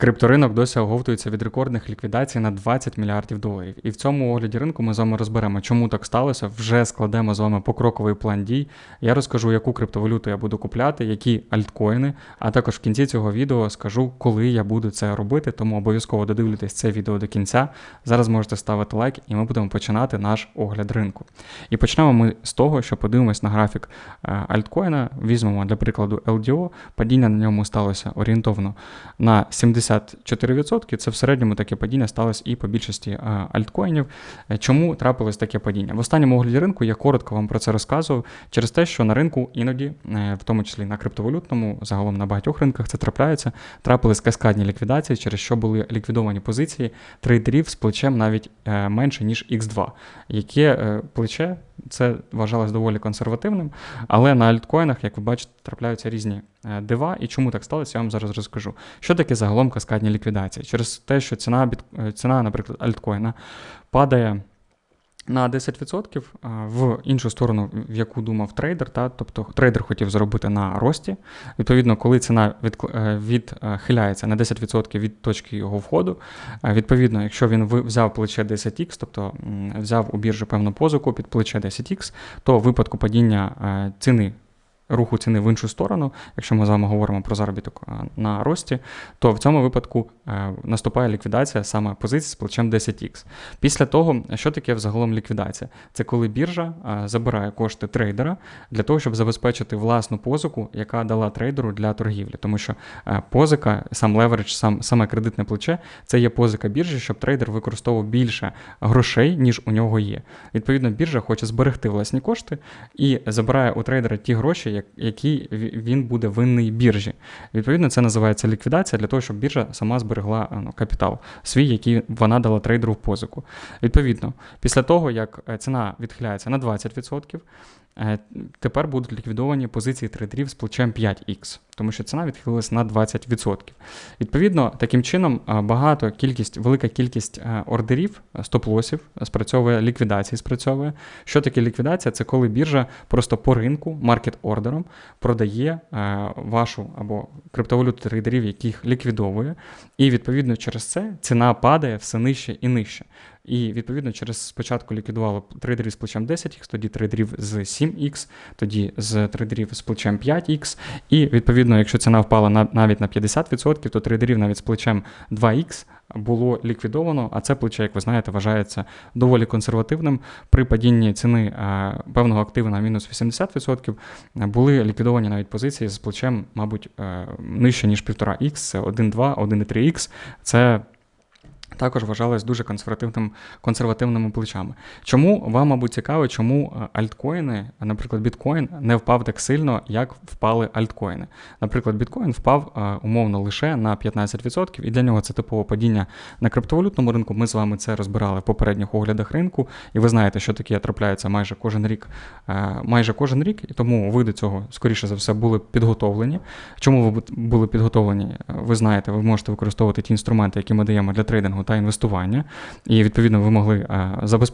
Крипторинок досі оговтується від рекордних ліквідацій на 20 мільярдів доларів. І в цьому огляді ринку ми з вами розберемо, чому так сталося. Вже складемо з вами покроковий план дій. Я розкажу, яку криптовалюту я буду купляти, які альткоїни, а також в кінці цього відео скажу, коли я буду це робити. Тому обов'язково додивлюйтесь це відео до кінця. Зараз можете ставити лайк, і ми будемо починати наш огляд ринку. І почнемо ми з того, що подивимось на графік е, альткоїна. Візьмемо для прикладу LDO. Падіння на ньому сталося орієнтовно на 70. 54%. Це в середньому таке падіння сталося і по більшості е, альткоїнів. Е, чому трапилось таке падіння? В останньому огляді ринку я коротко вам про це розказував через те, що на ринку іноді, е, в тому числі на криптовалютному, загалом на багатьох ринках це трапляється. Трапились каскадні ліквідації, через що були ліквідовані позиції трейдерів з плечем навіть менше ніж X2, яке плече це вважалось доволі консервативним, але на альткоїнах, як ви бачите, трапляються різні е, дива. І чому так сталося, я вам зараз розкажу. Що таке загалом каскадні ліквідації? Через те, що ціна, е, ціна наприклад, альткоїна падає на 10% в іншу сторону, в яку думав трейдер. Та, Тобто трейдер хотів заробити на рості. Відповідно, коли ціна е, відхиляється на 10% від точки його входу, е, відповідно, якщо він взяв плече 10х, тобто взяв у біржі певну позику під плече 10х, то в випадку падіння е, ціни руху ціни в іншу сторону, якщо ми з вами говоримо про заробіток е, на рості, то в цьому випадку е, наступає ліквідація саме позиції з плечем 10х. Після того, що таке взагалом ліквідація? Це коли біржа е, забирає кошти трейдера для того, щоб забезпечити власну позику, яка дала трейдеру для торгівлі. Тому що позика, сам леверидж, сам саме кредитне плече це є позика біржі, щоб трейдер використовував більше грошей, ніж у нього є. Відповідно, біржа хоче зберегти власні кошти і забирає у трейдера ті гроші, який він буде винний біржі. Відповідно, це називається ліквідація для того, щоб біржа сама зберегла ну, капітал свій, який вона дала трейдеру в позику. Відповідно, після того, як е, ціна відхиляється на 20%, Е, тепер будуть ліквідовані позиції трейдерів з плечем 5Х, тому що ціна відхилилась на 20%. Відповідно, таким чином е, багато кількість, велика кількість е, ордерів, стоп-лосів спрацьовує, ліквідації спрацьовує. Що таке ліквідація? Це коли біржа просто по ринку, маркет-ордером продає вашу або криптовалюту трейдерів, яких ліквідовує, і відповідно через це ціна падає все нижче і нижче. І відповідно через спочатку ліквідували трейдерів з плечем 10х, тоді трейдерів з 7х, тоді з трейдерів з плечем 5х. І відповідно, якщо ціна впала на, навіть на 50%, то трейдерів навіть з плечем 2х було ліквідовано, а це плече, як ви знаєте, вважається доволі консервативним. При падінні ціни е, певного активу на мінус 80% були ліквідовані навіть позиції з плечем, мабуть, е, нижче, ніж 1,5х, це 1,2, 1,3х. Це також вважалось дуже консервативним, консервативними плечами. Чому вам, мабуть, цікаво, чому е, альткоїни, наприклад, біткоін, не впав так сильно, як впали альткоїни? Наприклад, біткоін впав е, умовно лише на 15%, і для нього це типове падіння на криптовалютному ринку. Ми з вами це розбирали в попередніх оглядах ринку, і ви знаєте, що таке трапляється майже кожен рік, е, майже кожен рік, і тому ви до цього, скоріше за все, були підготовлені. Чому ви були підготовлені? Ви знаєте, ви можете використовувати ті інструменти, які ми даємо для трейдингу та інвестування, і відповідно ви могли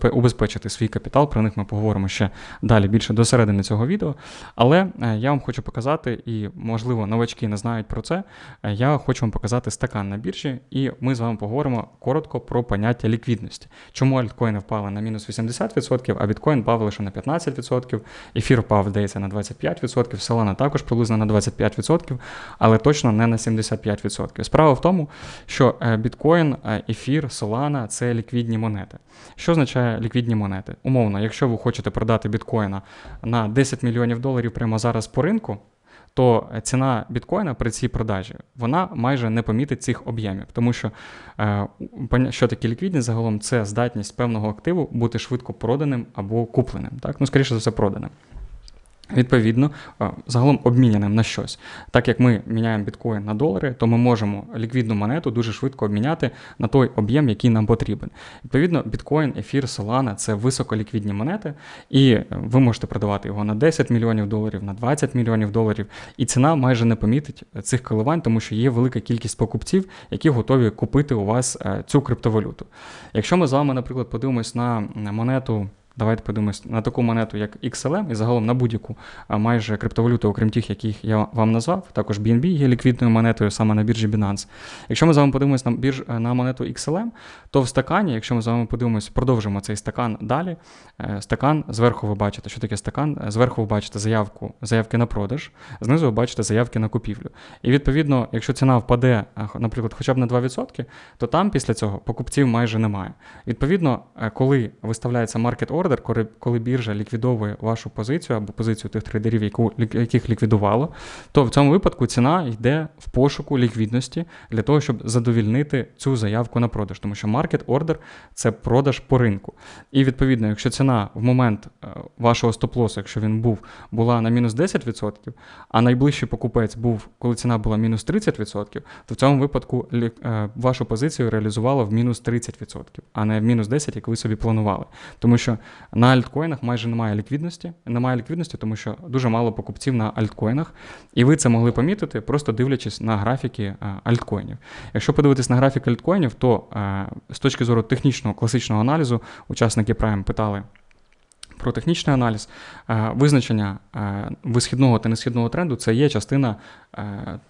е, убезпечити свій капітал. Про них ми поговоримо ще далі більше до середини цього відео. Але е, я вам хочу показати, і, можливо, новачки не знають про це. Е, я хочу вам показати стакан на біржі, і ми з вами поговоримо коротко про поняття ліквідності. Чому альткоїни впали на мінус 80%, а біткоін впав лише на 15%, ефір впав, здається, на 25%, Solana також приблизно на 25%, але точно не на 75%. Справа в тому, що біткоін, ефір, Solana – це ліквідні монети. Що означає ліквідні монети? Умовно, якщо ви хочете продати біткоїна на 10 мільйонів доларів прямо зараз по ринку, то ціна біткоїна при цій продажі вона майже не помітить цих об'ємів, тому що е, що таке ліквідність загалом це здатність певного активу бути швидко проданим або купленим. Так? Ну, скоріше за все, проданим. Відповідно, е, загалом обміняним на щось. Так як ми міняємо біткоін на долари, то ми можемо ліквідну монету дуже швидко обміняти на той об'єм, який нам потрібен. Відповідно, біткоін, ефір, Solana – це високоліквідні монети, і ви можете продавати його на 10 мільйонів доларів, на 20 мільйонів доларів, і ціна майже не помітить цих коливань, тому що є велика кількість покупців, які готові купити у вас е, цю криптовалюту. Якщо ми з вами, наприклад, подивимось на монету давайте подивимось на таку монету, як XLM, і загалом на будь-яку майже криптовалюту, окрім тих, яких я вам назвав. Також BNB є ліквідною монетою саме на біржі Binance. Якщо ми з вами подивимось на бірж на монету XLM, то в стакані, якщо ми з вами подивимось, продовжимо цей стакан далі. Е, стакан зверху ви бачите, що таке стакан. Зверху ви бачите заявку, заявки на продаж, знизу ви бачите заявки на купівлю. І відповідно, якщо ціна впаде, наприклад, хоча б на 2%, то там після цього покупців майже немає. Відповідно, е, коли виставляється market order, коли біржа ліквідовує вашу позицію або позицію тих трейдерів, яку, яких ліквідувало, то в цьому випадку ціна йде в пошуку ліквідності для того, щоб задовільнити цю заявку на продаж, тому що market order – це продаж по ринку. І відповідно, якщо ціна в момент е, вашого стоп-лосу, якщо він був, була на мінус 10%, а найближчий покупець був, коли ціна була мінус 30%, то в цьому випадку е, вашу позицію реалізувало в мінус 30%, а не в мінус 10%, як ви собі планували. Тому що на альткоїнах майже немає ліквідності. Немає ліквідності, тому що дуже мало покупців на альткоїнах. І ви це могли помітити, просто дивлячись на графіки е, альткоїнів. Якщо подивитись на графік альткоїнів, то е, з точки зору технічного класичного аналізу учасники Prime питали. Про технічний аналіз, е, визначення висхідного та несхідного тренду це є частина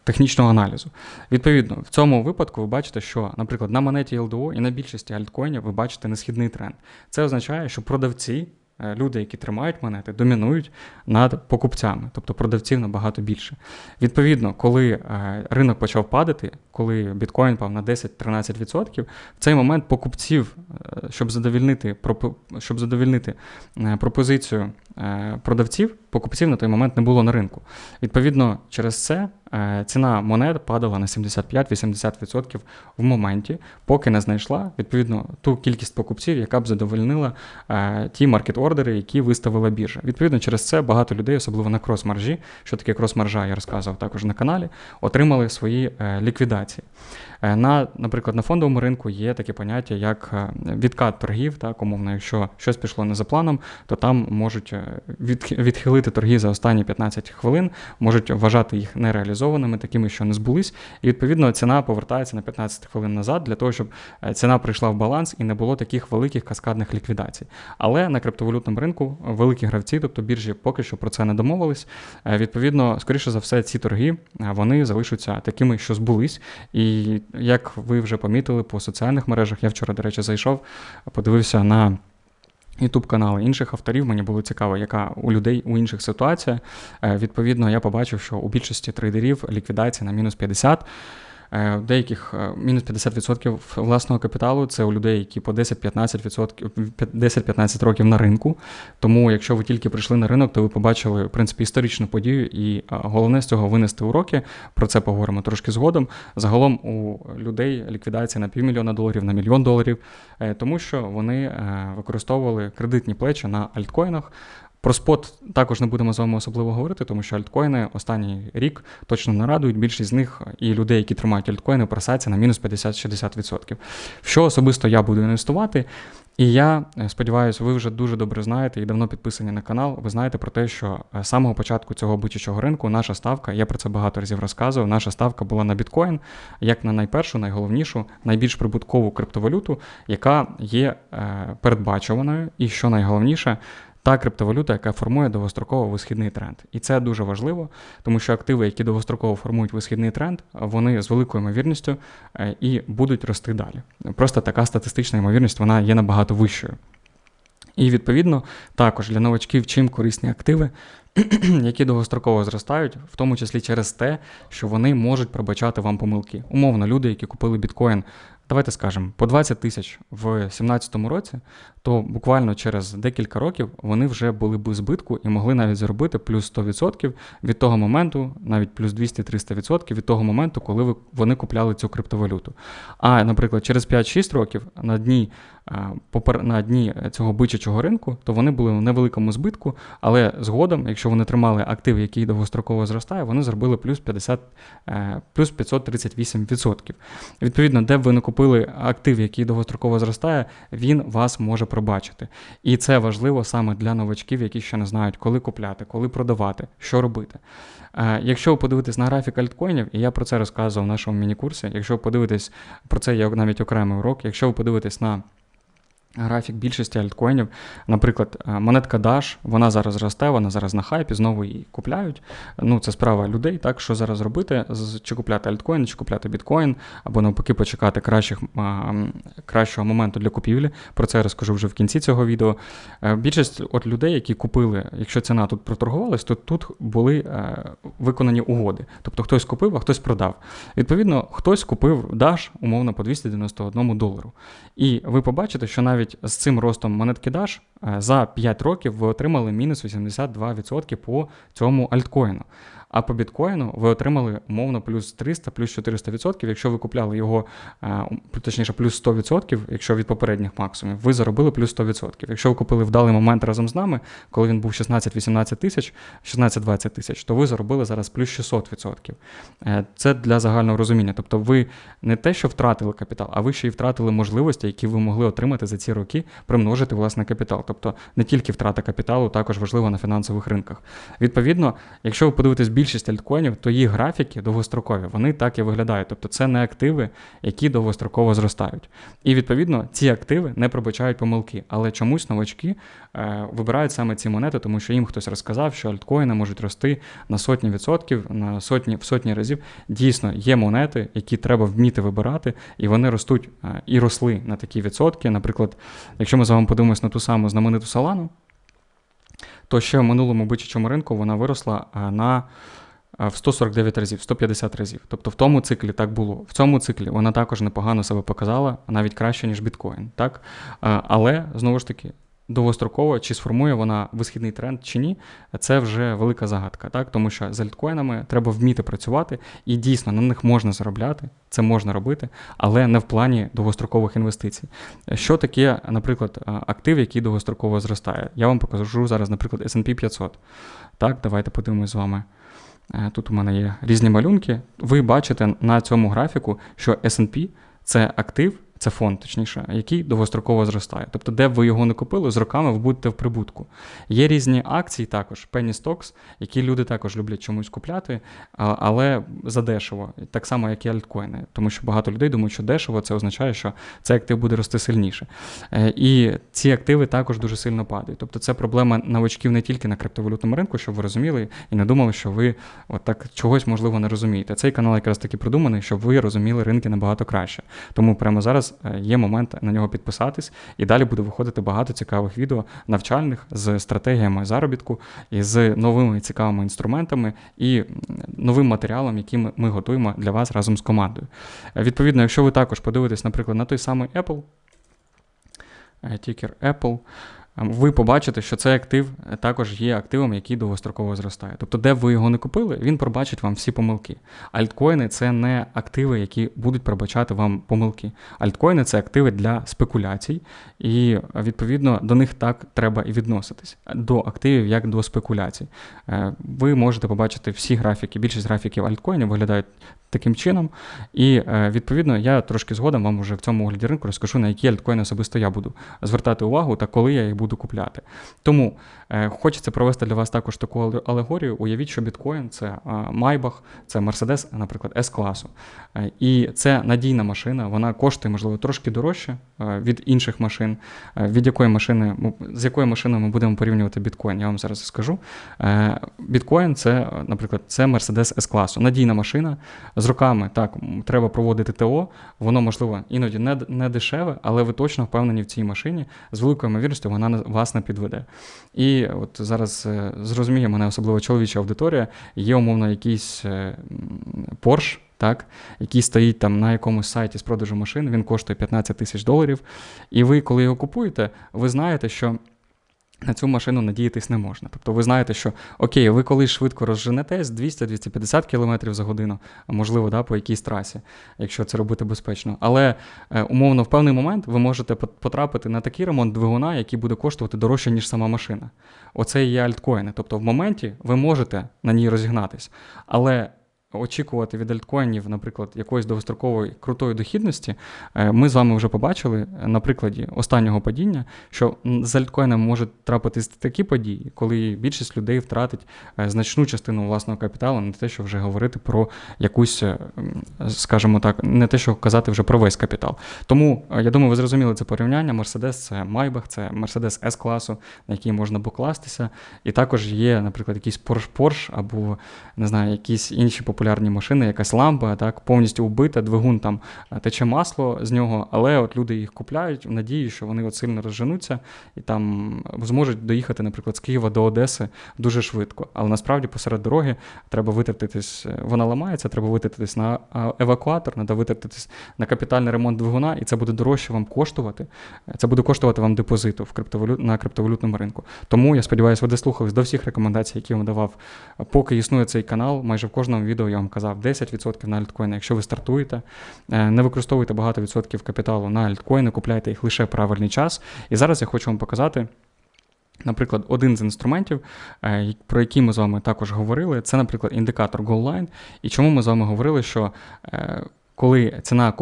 технічного аналізу. Відповідно, в цьому випадку ви бачите, що, наприклад, на монеті LDO і на більшості альткоїнів ви бачите несхідний тренд. Це означає, що продавці Е, люди, які тримають монети, домінують над покупцями, тобто продавців набагато більше. Відповідно, коли е, ринок почав падати, коли біткоін пав на 10-13%, в цей момент покупців, е, щоб задовільнити щоб задовільнити пропозицію продавців, покупців на той момент не було на ринку. Відповідно, через це Е, ціна монет падала на 75-80% в моменті, поки не знайшла відповідно ту кількість покупців, яка б задовольнила е, ті маркет-ордери, які виставила біржа. Відповідно, через це багато людей, особливо на крос-маржі, що таке крос-маржа, я розказував також на каналі, отримали свої е, ліквідації. Е, на, Наприклад, на фондовому ринку є таке поняття, як е, відкат торгів. Так, умовно, якщо щось пішло не за планом, то там можуть е, відхилити торги за останні 15 хвилин, можуть вважати їх нереалізованими, такими, що не збулись. І відповідно ціна повертається на 15 хвилин назад, для того, щоб ціна прийшла в баланс і не було таких великих каскадних ліквідацій. Але на криптовалютному ринку великі гравці, тобто біржі, поки що про це не домовились. Відповідно, скоріше за все, ці торги вони залишаться такими, що збулись. І як ви вже помітили по соціальних мережах, я вчора, до речі, зайшов, подивився на. youtube канали інших авторів, мені було цікаво, яка у людей у інших ситуація. Е, відповідно, я побачив, що у більшості трейдерів ліквідація на мінус 50. Е, деяких е, мінус 50% власного капіталу це у людей, які по 10-15% 10-15 років на ринку. Тому, якщо ви тільки прийшли на ринок, то ви побачили в принципі історичну подію, і головне з цього винести уроки. Про це поговоримо трошки згодом. Загалом у людей ліквідація на півмільйона доларів, на мільйон доларів, е, тому що вони використовували кредитні плечі на альткоїнах. Про спот також не будемо з вами особливо говорити, тому що альткоїни останній рік точно не радують. Більшість з них і людей, які тримають альткоїни, просаться на мінус 50-60%. В що особисто я буду інвестувати. І я е, сподіваюся, ви вже дуже добре знаєте і давно підписані на канал. Ви знаєте про те, що е, з самого початку цього бучачого ринку наша ставка, я про це багато разів розказував. Наша ставка була на біткоін, як на найпершу, найголовнішу, найбільш прибуткову криптовалюту, яка є е, передбачуваною, і що найголовніше, та криптовалюта, яка формує довгостроково висхідний тренд. І це дуже важливо, тому що активи, які довгостроково формують висхідний тренд, вони з великою ймовірністю е, і будуть рости далі. Просто така статистична ймовірність вона є набагато вищою. І відповідно також для новачків чим корисні активи, які довгостроково зростають, в тому числі через те, що вони можуть пробачати вам помилки. Умовно, люди, які купили біткоін давайте скажемо, по 20 тисяч в 2017 році, то буквально через декілька років вони вже були б у збитку і могли навіть заробити плюс 100% від того моменту, навіть плюс 200-300% від того моменту, коли вони купляли цю криптовалюту. А, наприклад, через 5-6 років на дні на дні цього бичачого ринку, то вони були в невеликому збитку, але згодом, якщо вони тримали актив, який довгостроково зростає, вони зробили плюс 50, е, плюс 538%. Відповідно, де б ви не купили актив, який довгостроково зростає, він вас може пробачити. І це важливо саме для новачків, які ще не знають, коли купляти, коли продавати, що робити. Е, якщо ви подивитесь на графік альткоїнів, і я про це розказував в нашому міні-курсі, якщо ви подивитесь про це, є навіть окремий урок, якщо ви подивитесь на графік більшості альткоїнів. Наприклад, е, монетка Dash, вона зараз росте, вона зараз на хайпі, знову її купляють. Ну, це справа людей, так що зараз робити, чи купляти альткоін, чи купляти біткоін, або навпаки почекати кращих, кращого моменту для купівлі. Про це я розкажу вже в кінці цього відео. Е, Більшість от людей, які купили, якщо ціна тут проторгувалась, то тут були е, виконані угоди. Тобто хтось купив, а хтось продав. Відповідно, хтось купив Dash, умовно, по 291 долару. І ви побачите, що навіть з цим ростом монетки Dash е, за 5 років ви отримали мінус 82% по цьому альткоїну. А по біткоїну ви отримали умовно плюс 300, плюс 400%. Якщо ви купляли його, е, точніше, плюс 100%, якщо від попередніх максимумів, ви заробили плюс 100%. Якщо ви купили вдалий момент разом з нами, коли він був 16-18 тисяч, 16-20 тисяч, то ви заробили зараз плюс 600%. Е, Це для загального розуміння. Тобто ви не те, що втратили капітал, а ви ще й втратили можливості, які ви могли отримати за ці роки, примножити власний капітал. Тобто не тільки втрата капіталу, також важлива на фінансових ринках. Відповідно, якщо ви подивитесь більшість альткоїнів, то їх графіки довгострокові, вони так і виглядають. Тобто це не активи, які довгостроково зростають. І відповідно ці активи не пробачають помилки, але чомусь новачки е, вибирають саме ці монети, тому що їм хтось розказав, що альткоїни можуть рости на сотні відсотків, на сотні в сотні разів. Дійсно, є монети, які треба вміти вибирати, і вони ростуть е, і росли на такі відсотки. Наприклад, якщо ми з вами подивимось на ту саму знамениту Солану, то ще в минулому бичачому ринку вона виросла на в 149 разів, 150 разів. Тобто в тому циклі так було. В цьому циклі вона також непогано себе показала, навіть краще, ніж біткоін. Так? Але знову ж таки. Довгостроково, чи сформує вона висхідний тренд чи ні, це вже велика загадка, так? тому що з альткоїнами треба вміти працювати, і дійсно на них можна заробляти, це можна робити, але не в плані довгострокових інвестицій. Що таке, наприклад, актив, який довгостроково зростає? Я вам покажу зараз, наприклад, S&P 500. Так, давайте подивимось з вами. Е, Тут у мене є різні малюнки. Ви бачите на цьому графіку, що S&P – це актив, це фонд, точніше, який довгостроково зростає. Тобто, де б ви його не купили, з роками ви будете в прибутку. Є різні акції також, penny stocks, які люди також люблять чомусь купляти, але задешево, так само, як і альткоїни. Тому що багато людей думають, що дешево це означає, що цей актив буде рости сильніше. Е, І ці активи також дуже сильно падають. Тобто це проблема новачків не тільки на криптовалютному ринку, щоб ви розуміли і не думали, що ви от так чогось можливо не розумієте. Цей канал якраз таки придуманий, щоб ви розуміли ринки набагато краще. Тому прямо зараз е, є момент на нього підписатись, і далі буде виходити багато цікавих відео навчальних з стратегіями заробітку і з новими цікавими інструментами і новим матеріалом, який ми- готуємо для вас разом з командою. Е, Відповідно, якщо ви також подивитесь, наприклад, на той самий Apple, е, тікер Apple, ви побачите, що цей актив е, також є активом, який довгостроково зростає. Тобто, де б ви його не купили, він пробачить вам всі помилки. Альткоїни це не активи, які будуть пробачати вам помилки. Альткоїни це активи для спекуляцій, і відповідно до них так треба і відноситись до активів як до спекуляцій. Е, Ви можете побачити всі графіки, більшість графіків альткоїнів виглядають таким чином. І е, відповідно я трошки згодом вам вже в цьому огляді ринку розкажу, на які альткоїни особисто я буду звертати увагу та коли я їх буду купляти. Тому е, хочеться провести для вас також таку алегорію. Уявіть, що біткоін це е, Майбах, це Мерседес, наприклад, С-класу. Е, І це надійна машина, вона коштує, можливо, трошки дорожче е, від інших машин. Е, Від якої машини, з якою машиною ми будемо порівнювати біткоін, я вам зараз скажу. Е, Біткоін це, е, наприклад, це Mercedes S-класу. Надійна машина. З роками так треба проводити ТО. Воно можливо іноді не, не дешеве, але ви точно впевнені в цій машині. З великою ймовірністю вона вас не підведе. І от зараз е, зрозуміє мене, особливо чоловіча аудиторія, є умовно якийсь е, м, Porsche, так, який стоїть там на якомусь сайті з продажу машин, він коштує 15 тисяч доларів. І ви, коли його купуєте, ви знаєте, що. На цю машину надіятись не можна. Тобто ви знаєте, що окей, ви колись швидко розженетесь 200-250 км за годину, можливо, да, по якійсь трасі, якщо це робити безпечно. Але е, умовно в певний момент ви можете пот- потрапити на такий ремонт двигуна, який буде коштувати дорожче, ніж сама машина. Оце і є альткоїни. Тобто в моменті ви можете на ній розігнатись, але очікувати від альткоїнів, наприклад, якоїсь довгострокової крутої дохідності, е, ми з вами вже побачили на прикладі останнього падіння, що з альткоїнами можуть трапитись такі події, коли більшість людей втратить е, значну частину власного капіталу, не те, що вже говорити про якусь, е, скажімо так, не те, що казати вже про весь капітал. Тому я думаю, ви зрозуміли це порівняння. Мерседес це Майбах, це Мерседес с класу, на який можна покластися. І також є, наприклад, якийсь Porsche Porsche або не знаю, якісь інші популярні машини, якась лампа, так, повністю вбита, двигун там е, тече масло з нього, але от люди їх купляють в надії, що вони от сильно розженуться і там зможуть доїхати, наприклад, з Києва до Одеси дуже швидко. Але насправді посеред дороги треба витратитись, е, вона ламається, треба витратитись на евакуатор, треба витратитись на капітальний ремонт двигуна, і це буде дорожче вам коштувати. Це буде коштувати вам депозиту в криптовалют, на криптовалютному ринку. Тому я сподіваюся, ви дослухались до всіх рекомендацій, які я вам давав, поки існує цей канал. Майже в кожному відео я вам казав 10% на альткоїни. Якщо ви стартуєте, е, не використовуйте багато відсотків капіталу на альткоїни, купляйте їх лише правильний час. І зараз я хочу вам показати. Наприклад, один з інструментів, е, про який ми з вами також говорили, це, наприклад, індикатор GoLine. І чому ми з вами говорили, що е, коли ціна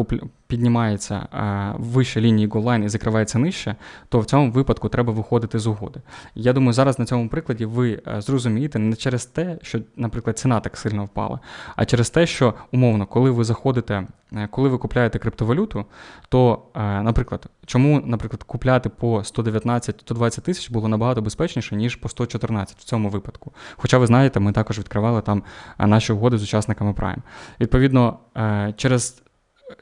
піднімається е, вище лінії голлайн і закривається нижче, то в цьому випадку треба виходити з угоди. Я думаю, зараз на цьому прикладі ви е, зрозумієте не через те, що, наприклад, ціна так сильно впала, а через те, що умовно, коли ви заходите, е, коли ви купляєте криптовалюту, то, наприклад, чому, наприклад, купляти по 119-120 тисяч було набагато безпечніше, ніж по 114 в цьому випадку. Хоча ви знаєте, ми також відкривали там наші угоди з учасниками Prime. Відповідно, через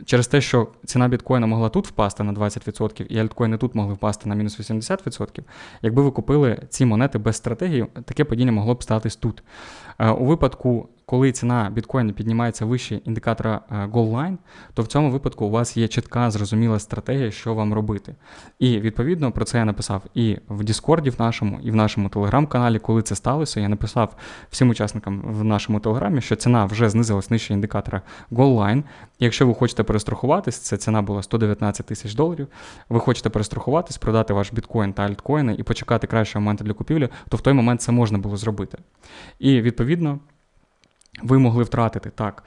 через те, що ціна біткоїна могла тут впасти на 20%, і альткоїни тут могли впасти на мінус 80%, якби ви купили ці монети без стратегії, таке падіння могло б статись тут. Е, у випадку коли ціна біткоїна піднімається вище індикатора е, то в цьому випадку у вас є чітка, зрозуміла стратегія, що вам робити. І відповідно про це я написав і в Діскорді в нашому, і в нашому телеграм-каналі, коли це сталося, я написав всім учасникам в нашому телеграмі, що ціна вже знизилась нижче індикатора GoalLine. якщо ви хочете перестрахуватись, це ціна була 119 тисяч доларів. Ви хочете перестрахуватись, продати ваш біткоін та альткоїни і почекати кращого моменту для купівлі, то в той момент це можна було зробити. І відповідно. Ви могли втратити так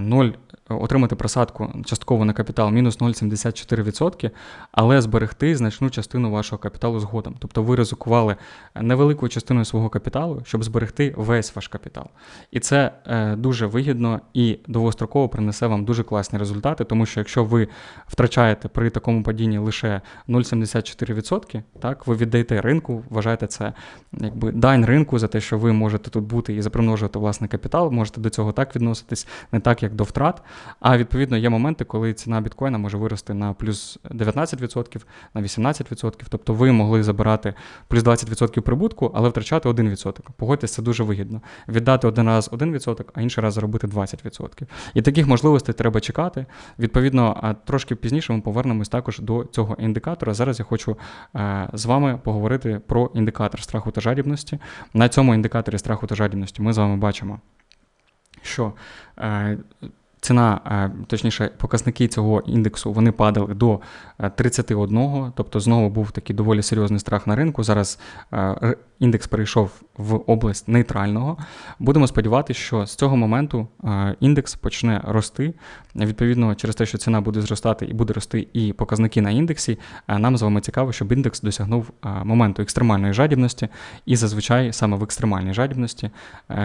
0 е, отримати просадку частково на капітал мінус 0,74%, але зберегти значну частину вашого капіталу згодом. Тобто ви ризикували невеликою частиною свого капіталу, щоб зберегти весь ваш капітал. І це е, дуже вигідно і довгостроково принесе вам дуже класні результати, тому що якщо ви втрачаєте при такому падінні лише 0,74%, так, ви віддаєте ринку, вважаєте це якби дань ринку за те, що ви можете тут бути і запримножувати власний капітал, можете до цього так відноситись, не так, як до втрат. А відповідно є моменти, коли ціна біткоїна може вирости на плюс 19%, на 18%. Тобто ви могли забирати плюс 20% прибутку, але втрачати 1%. Погодьтесь, це дуже вигідно. Віддати один раз 1%, а інший раз заробити 20%. І таких можливостей треба чекати. Відповідно, трошки пізніше ми повернемось також до цього індикатора. Зараз я хочу е, з вами поговорити про індикатор страху та жадібності. На цьому індикаторі страху та жадібності ми з вами бачимо. Що е, ціна, е, точніше, показники цього індексу вони падали до 31, е, тобто знову був такий доволі серйозний страх на ринку. Зараз е, індекс перейшов в область нейтрального. Будемо сподіватися, що з цього моменту індекс почне рости. Відповідно, через те, що ціна буде зростати і буде рости і показники на індексі, нам з вами цікаво, щоб індекс досягнув моменту екстремальної жадібності, і зазвичай саме в екстремальній жадібності,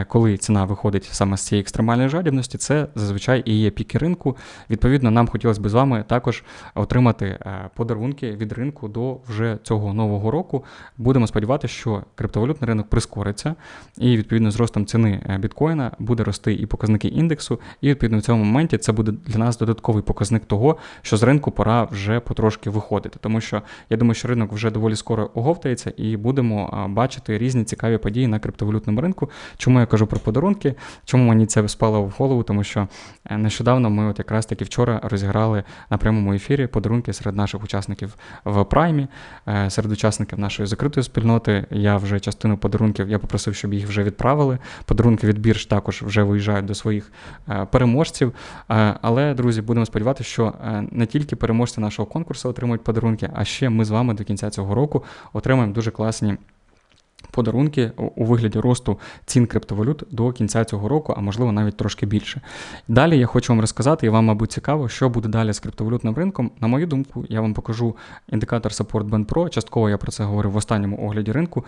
коли ціна виходить саме з цієї екстремальної жадібності, це зазвичай і є піки ринку. Відповідно, нам хотілося б з вами також отримати е, подарунки від ринку до вже цього нового року. Будемо сподіватися, що криптовалютний ринок прискориться, і відповідно з ростом ціни е, біткоїна буде рости і показники індексу. І відповідно в цьому моменті це буде для нас додатковий показник того, що з ринку пора вже потрошки виходити. Тому що я думаю, що ринок вже доволі скоро оговтається, і будемо бачити різні цікаві події на криптовалютному ринку. Чому я кажу про подарунки? Чому мені це спало в голову? Тому що е, Нещодавно ми от якраз таки вчора розіграли на прямому ефірі подарунки серед наших учасників в праймі, е, серед учасників нашої закритої спільноти. Я вже частину подарунків я попросив, щоб їх вже відправили. Подарунки від бірж також вже виїжджають до своїх е, переможців. Е, але, друзі, будемо сподіватися, що не тільки переможці нашого конкурсу отримують подарунки, а ще ми з вами до кінця цього року отримаємо дуже класні подарунки у- вигляді росту цін криптовалют до кінця цього року, а можливо навіть трошки більше. Далі я хочу вам розказати, і вам, мабуть, цікаво, що буде далі з криптовалютним ринком. На мою думку, я вам покажу індикатор Support Band Pro. Частково я про це говорив в останньому огляді ринку.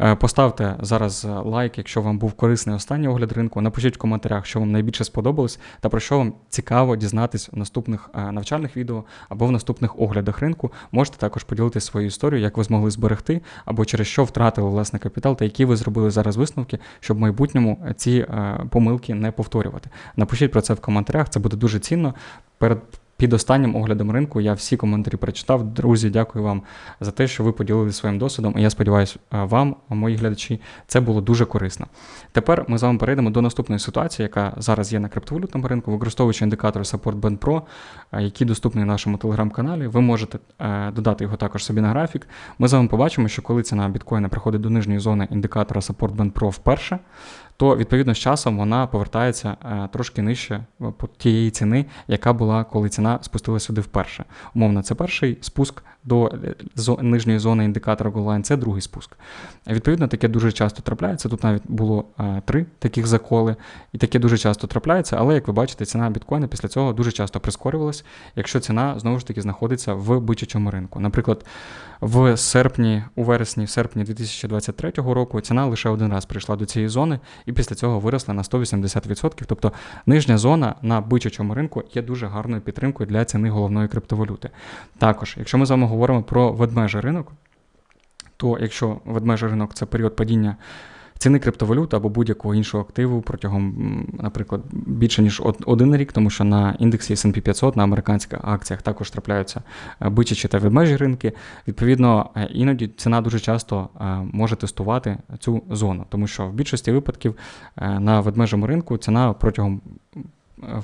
Е, Поставте зараз лайк, якщо вам був корисний останній огляд ринку. Напишіть в коментарях, що вам найбільше сподобалось та про що вам цікаво дізнатись в наступних е, навчальних відео або в наступних оглядах ринку. Можете також поділитися своєю історією, як ви змогли зберегти або через що втратили власне капітал, та які ви зробили зараз висновки, щоб в майбутньому ці е, помилки не повторювати. Напишіть про це в коментарях, це буде дуже цінно. Перед під останнім оглядом ринку я всі коментарі прочитав. Друзі, дякую вам за те, що ви поділилися своїм досвідом. І я сподіваюся, е, вам, мої глядачі, це було дуже корисно. Тепер ми з вами перейдемо до наступної ситуації, яка зараз є на криптовалютному ринку, використовуючи індикатор Support Band Pro, е, який доступний в нашому телеграм-каналі. Ви можете е, додати його також собі на графік. Ми з вами побачимо, що коли ціна біткоїна приходить до нижньої зони індикатора Support Band Pro вперше, то відповідно з часом вона повертається е, трошки нижче е, тієї ціни, яка була, коли ціна спустилася сюди вперше. Умовно, це перший спуск до нижньої зони індикатора Goldline, це другий спуск. Відповідно, таке дуже часто трапляється. Тут навіть було е, три таких заколи, і таке дуже часто трапляється, але як ви бачите, ціна біткоїна після цього дуже часто прискорювалась, якщо ціна знову ж таки знаходиться в бичачому ринку. Наприклад, в серпні, у вересні, в серпні 2023 року ціна лише один раз прийшла до цієї зони, і після цього виросла на 180%. Тобто нижня зона на бичачому ринку є дуже гарною підтримкою для ціни головної криптовалюти. Також, якщо ми з вами говоримо про ведмежий ринок, то якщо ведмежий ринок це період падіння ціни криптовалют або будь-якого іншого активу протягом, наприклад, більше ніж один рік, тому що на індексі S&P 500 на американських акціях також трапляються е, бичачі та ведмежі ринки. Відповідно, е, іноді ціна дуже часто е, може тестувати цю зону, тому що в більшості випадків на ведмежому ринку ціна протягом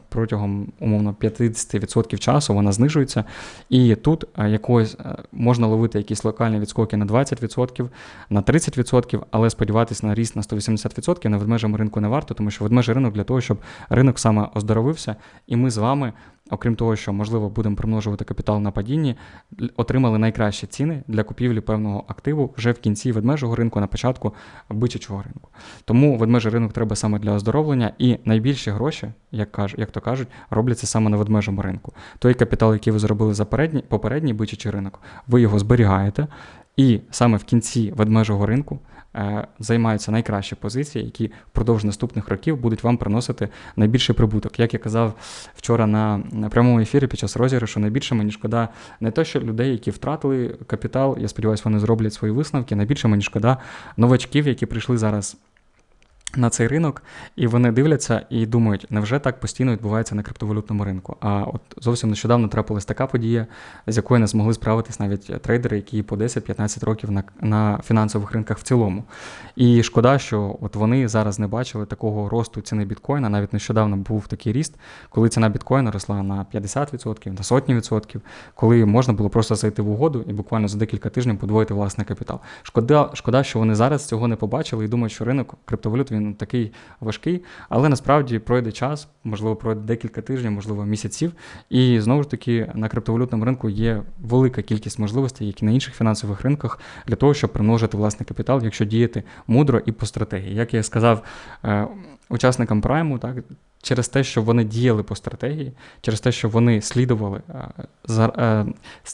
протягом умовно 50% часу вона знижується, і тут е, якось е, можна ловити якісь локальні відскоки на 20%, на 30%, але сподіватися на ріст на 180% на ведмежому ринку не варто, тому що ведмежий ринок для того, щоб ринок саме оздоровився, і ми з вами. Окрім того, що можливо будемо примножувати капітал на падінні, отримали найкращі ціни для купівлі певного активу вже в кінці ведмежого ринку, на початку бичачого ринку. Тому ведмежий ринок треба саме для оздоровлення, і найбільші гроші, як каж, як то кажуть, робляться саме на ведмежому ринку. Той капітал, який ви зробили за передній, попередній бичачий ринок, ви його зберігаєте, і саме в кінці ведмежого ринку займаються найкращі позиції, які впродовж наступних років будуть вам приносити найбільший прибуток. Як я казав вчора на, на прямому ефірі під час розіграшу, найбільше мені шкода не те, що людей, які втратили капітал, я сподіваюся, вони зроблять свої висновки. Найбільше мені шкода новачків, які прийшли зараз. На цей ринок, і вони дивляться і думають, невже так постійно відбувається на криптовалютному ринку? А от зовсім нещодавно трапилась така подія, з якою не змогли справитись навіть трейдери, які по 10-15 років на, на фінансових ринках в цілому. І шкода, що от вони зараз не бачили такого росту ціни біткоїна. Навіть нещодавно був такий ріст, коли ціна біткоїна росла на 50%, на сотні відсотків, коли можна було просто зайти в угоду і буквально за декілька тижнів подвоїти власний капітал. Шкода, шкода, що вони зараз цього не побачили і думають, що ринок криптовалют він такий важкий, але насправді пройде час, можливо, пройде декілька тижнів, можливо, місяців. І знову ж таки на криптовалютному ринку є велика кількість можливостей, як і на інших фінансових ринках, для того, щоб примножити власний капітал, якщо діяти мудро і по стратегії. Як я сказав е, учасникам прайму, так. Через те, що вони діяли по стратегії, через те, що вони слідували е, за е,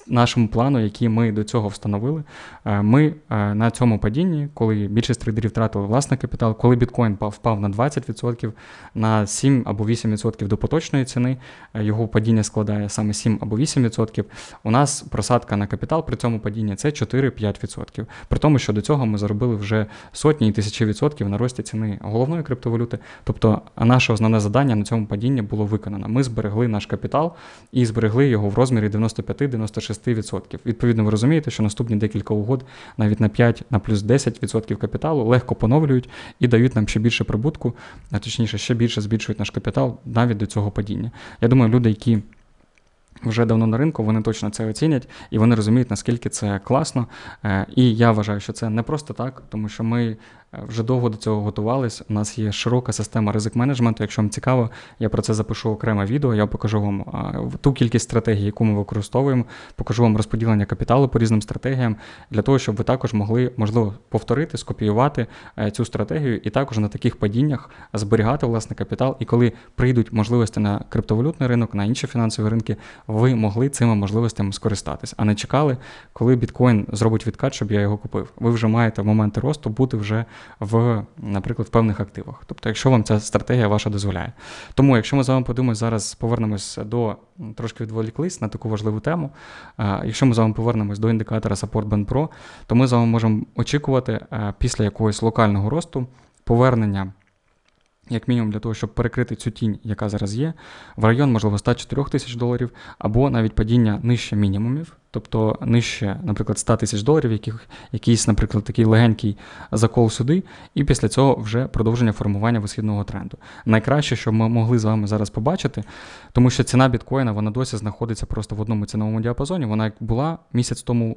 нашому плану, який ми до цього встановили, е, ми на цьому падінні, коли більшість трейдерів втратили власний капітал, коли біткоін впав на 20%, на 7 або 8% до поточної ціни, його падіння складає саме 7 або 8%, у нас просадка на капітал при цьому падінні це 4-5%. При тому, що до цього ми заробили вже сотні і тисячі відсотків на рості ціни головної криптовалюти. Тобто, наше основне завдання на цьому падінні було виконано. Ми зберегли наш капітал і зберегли його в розмірі 95-96%. Відповідно, ви розумієте, що наступні декілька угод навіть на 5, на плюс 10% капіталу легко поновлюють і дають нам ще більше прибутку, а точніше, ще більше збільшують наш капітал навіть до цього падіння. Я думаю, люди, які вже давно на ринку, вони точно це оцінять і вони розуміють, наскільки це класно. Е, І я вважаю, що це не просто так, тому що ми е, вже довго до цього готувались. У нас є широка система ризик менеджменту. Якщо вам цікаво, я про це запишу окреме відео. Я покажу вам е, ту кількість стратегій, яку ми використовуємо, покажу вам розподілення капіталу по різним стратегіям, для того, щоб ви також могли, можливо, повторити, скопіювати цю стратегію і також на таких падіннях зберігати власне капітал. І коли прийдуть можливості на криптовалютний ринок, на інші фінансові ринки, ви могли цими можливостями скористатись, а не чекали, коли біткоін зробить відкат, щоб я його купив. Ви вже маєте в моменти росту бути вже в, наприклад, в певних активах. Тобто, якщо вам ця стратегія ваша дозволяє. Тому, якщо ми з вами подивимося, зараз повернемось до трошки відволіклись на таку важливу тему. Якщо ми з вами повернемось до індикатора Support Band Pro, то ми з вами можемо очікувати після якогось локального росту повернення як мінімум для того, щоб перекрити цю тінь, яка зараз є, в район, можливо, 104 тисяч доларів, або навіть падіння нижче мінімумів, тобто нижче, наприклад, 100 тисяч доларів, яких, якийсь, наприклад, такий легенький закол сюди, і після цього вже продовження формування висхідного тренду. Найкраще, що ми могли з вами зараз побачити, тому що ціна біткоїна вона досі знаходиться просто в одному ціновому діапазоні. Вона як була місяць тому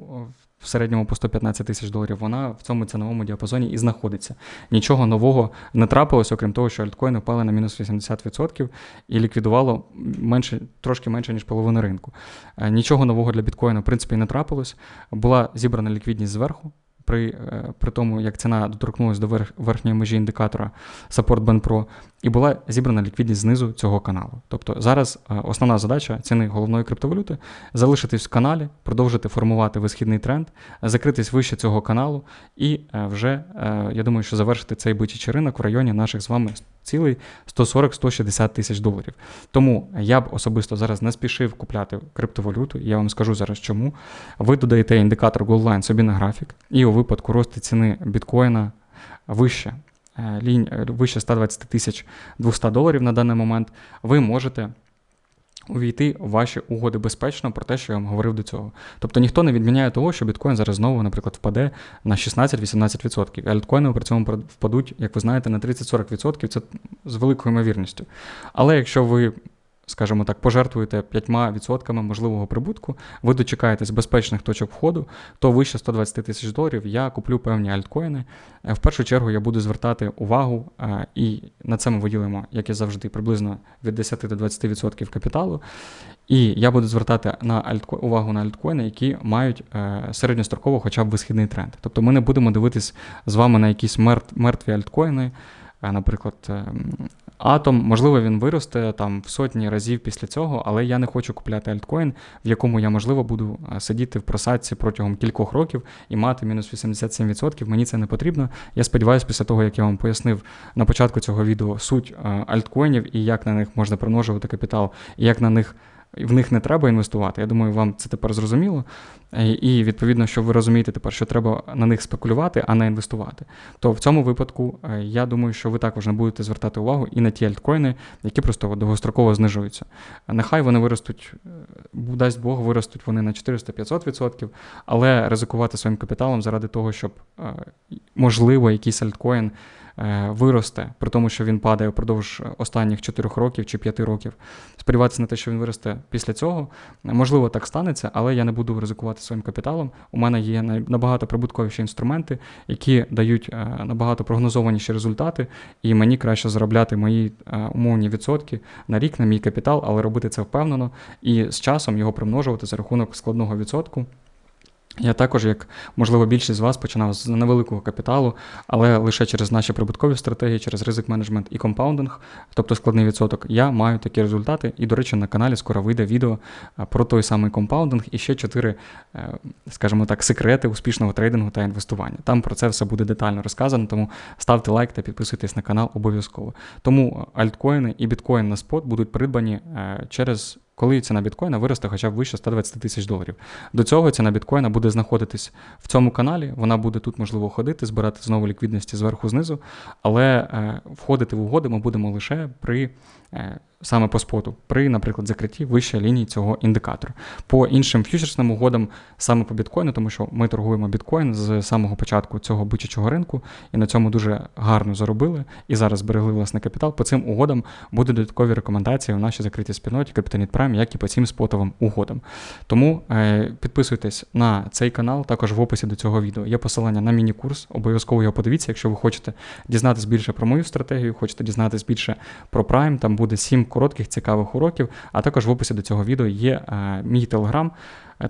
в середньому по 115 тисяч доларів, вона в цьому ціновому діапазоні і знаходиться. Нічого нового не трапилось, окрім того, що альткоїни впали на мінус 80% і ліквідувало менше, трошки менше, ніж половина ринку. Е, нічого нового для біткоїна, в принципі, не трапилось. Була зібрана ліквідність зверху при е, при тому, як ціна доторкнулася до верх, верхньої межі індикатора Support Band Pro, і була зібрана ліквідність знизу цього каналу. Тобто зараз е, основна задача ціни головної криптовалюти залишитись в каналі, продовжити формувати висхідний тренд, закритись вище цього каналу, і е, вже я думаю, що завершити цей бичачий ринок в районі наших з вами цілий 140-160 тисяч доларів. Тому я б особисто зараз не спішив купляти криптовалюту. Я вам скажу зараз чому. Ви додаєте індикатор Goldline собі на графік, і у випадку росту ціни біткоїна вище. Е, лінь е, вище 120 тисяч 200 доларів на даний момент, ви можете увійти в ваші угоди безпечно про те, що я вам говорив до цього. Тобто ніхто не відміняє того, що біткоін зараз знову, наприклад, впаде на 16-18%. А альткоїни при цьому впадуть, як ви знаєте, на 30-40%. Це з великою ймовірністю. Але якщо ви скажімо так, пожертвуєте 5% можливого прибутку, ви дочекаєтесь безпечних точок входу, то вище 120 тисяч доларів я куплю певні альткоїни. Е, в першу чергу я буду звертати увагу, е, і на це ми виділимо, як і завжди, приблизно від 10 до 20% капіталу. І я буду звертати на альтко... увагу на альткоїни, які мають е, середньостроково хоча б висхідний тренд. Тобто ми не будемо дивитись з вами на якісь мертві альткоїни, наприклад, Атом, можливо, він виросте там в сотні разів після цього, але я не хочу купляти альткоін, в якому я, можливо, буду сидіти в просадці протягом кількох років і мати мінус 87%. Мені це не потрібно. Я сподіваюся, після того, як я вам пояснив на початку цього відео суть альткоїнів і як на них можна примножувати капітал, і як на них в них не треба інвестувати. Я думаю, вам це тепер зрозуміло. І відповідно, що ви розумієте тепер, що треба на них спекулювати, а не інвестувати. То в цьому випадку е, я думаю, що ви також не будете звертати увагу і на ті альткоїни, які просто довгостроково знижуються. Нехай вони виростуть, е, дасть Бог, виростуть вони на 400-500%, але ризикувати своїм капіталом заради того, щоб е, можливо якийсь альткоін. Е, виросте, при тому, що він падає впродовж останніх 4 років чи 5 років. Сподіватися на те, що він виросте після цього. Можливо, так станеться, але я не буду ризикувати своїм капіталом. У мене є набагато прибутковіші інструменти, які дають е, набагато прогнозованіші результати, і мені краще заробляти мої е, умовні відсотки на рік на мій капітал, але робити це впевнено і з часом його примножувати за рахунок складного відсотку. Я також, як можливо, більшість з вас починав з невеликого капіталу, але лише через наші прибуткові стратегії, через ризик менеджмент і компаундинг, тобто складний відсоток, я маю такі результати. І, до речі, на каналі скоро вийде відео про той самий компаундинг і ще чотири, е, скажімо так, секрети успішного трейдингу та інвестування. Там про це все буде детально розказано, тому ставте лайк та підписуйтесь на канал обов'язково. Тому альткоїни і біткоін на спот будуть придбані е, через коли ціна біткоїна виросте хоча б вище 120 тисяч доларів. До цього ціна біткоїна буде знаходитись в цьому каналі, вона буде тут, можливо, ходити, збирати знову ліквідності зверху знизу, але е, входити в угоди ми будемо лише при е, саме по споту при, наприклад, закритті вищої лінії цього індикатора. По іншим фьючерсним угодам, саме по біткоїну, тому що ми торгуємо біткоін з самого початку цього бичачого ринку, і на цьому дуже гарно заробили і зараз зберегли власний капітал. По цим угодам будуть додаткові рекомендації у нашій закритій спільноті Капітаніт Прайм, як і по цим спотовим угодам. Тому е, підписуйтесь на цей канал, також в описі до цього відео є посилання на міні-курс. Обов'язково його подивіться, якщо ви хочете дізнатися більше про мою стратегію, хочете дізнатися більше про Prime, там буде 7 коротких цікавих уроків. А також в описі до цього відео є е, мій телеграм.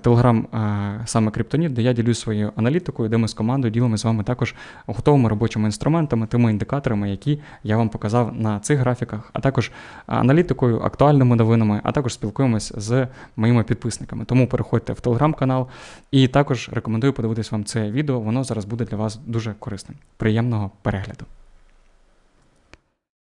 Телеграм е, саме Криптоніт, де я ділюсь своєю аналітикою, де ми з командою ділимо з вами також готовими робочими інструментами, тими індикаторами, які я вам показав на цих графіках, а також аналітикою, актуальними новинами, а також спілкуємось з моїми підписниками. Тому переходьте в телеграм-канал і також рекомендую подивитись вам це відео. Воно зараз буде для вас дуже корисним. Приємного перегляду.